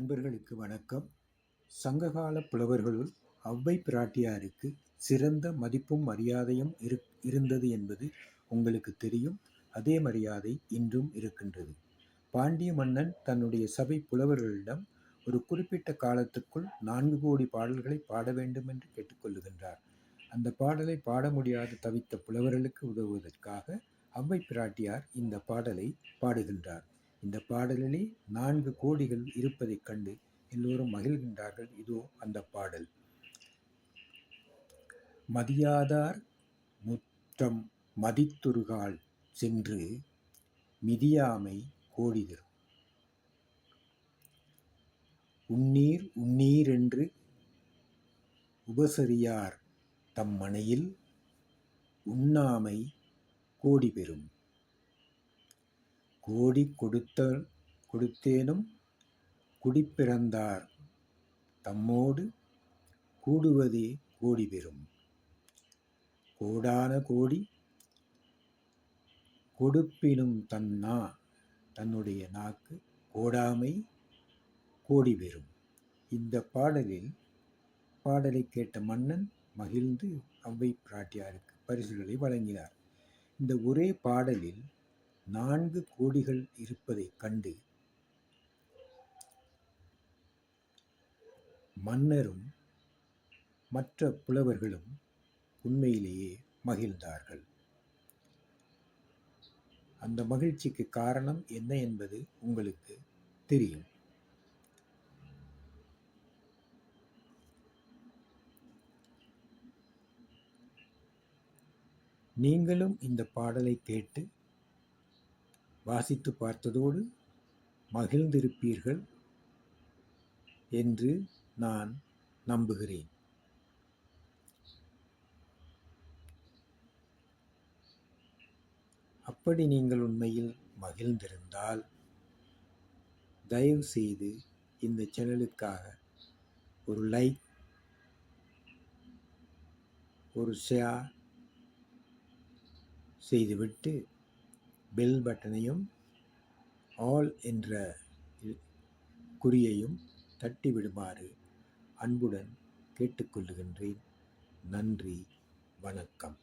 அன்பர்களுக்கு வணக்கம். சங்ககால புலவர்களுள் ஔவை பிராட்டியாருக்கு சிறந்த மதிப்பும் மரியாதையும் இரு இருந்தது என்பது உங்களுக்கு தெரியும். அதே மரியாதை இன்றும் இருக்கின்றது. பாண்டிய மன்னன் தன்னுடைய சபை புலவர்களிடம் ஒரு குறிப்பிட்ட காலத்துக்குள் நான்கு கோடி பாடல்களை பாட வேண்டும் என்று கேட்டுக்கொள்ளுகின்றார். அந்த பாடலை பாட முடியாது தவித்த புலவர்களுக்கு உதவுவதற்காக ஔவை பிராட்டியார் இந்த பாடலை பாடுகின்றார். இந்த பாடலிலே நான்கு கோடிகள் இருப்பதைக் கண்டு எல்லோரும் மகிழ்கின்றார்கள். இதோ அந்த பாடல். மதியாதார் முற்றம் மதித்துருகால் சென்று மிதியாமை கோடிதரும் உன்னீர் என்று உபசரியார் தம் மனையில் உண்ணாமை கோடி பெறும் கோடி கொடுத்த கொடுத்தேனும் குடிப்பிறந்தார். தம்மோடு கூடுவதே கோடி பெறும். கோடான கோடி கொடுப்பினும் தன்னா தன்னுடைய நாக்கு கோடாமை கோடி பெறும். இந்த பாடலில் பாடலை கேட்ட மன்னன் மகிழ்ந்து அவ்வை பிராட்டியாருக்கு பரிசுகளை வழங்கினார். இந்த ஒரே பாடலில் நான்கு கோடிகள் இருப்பதைக் கண்டு மன்னரும் மற்ற புலவர்களும் உண்மையிலேயே மகிழ்ந்தார்கள். அந்த மகிழ்ச்சிக்கு காரணம் என்ன என்பது உங்களுக்கு தெரியும். நீங்களும் இந்த பாடலை கேட்டு வாசித்து பார்த்ததோடு மகிழ்ந்திருப்பீர்கள் என்று நான் நம்புகிறேன். அப்படி நீங்கள் உண்மையில் மகிழ்ந்திருந்தால் தயவு செய்து இந்த சேனலுக்காக ஒரு லைக் ஒரு ஷேர் செய்துவிட்டு பெல் பட்டனையும் ஆல் என்ற குறியையும் தட்டிவிடுமாறு அன்புடன் கேட்டுக்கொள்ளுகின்றேன். நன்றி வணக்கம்.